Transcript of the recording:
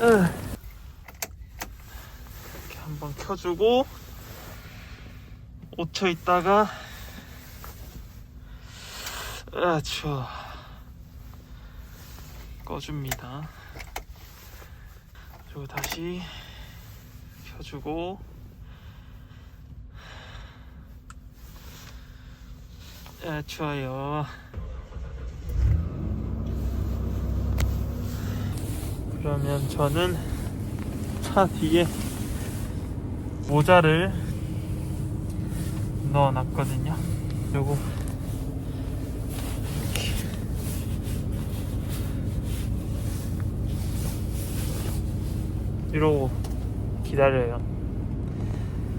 이렇게 한번 켜주고 5초 있다가 아 추워. 꺼줍니다. 그리고 다시 켜주고 아 추워요. 그러면 저는 차 뒤에 모자를 넣어놨거든요. 요거 이러고 기다려요.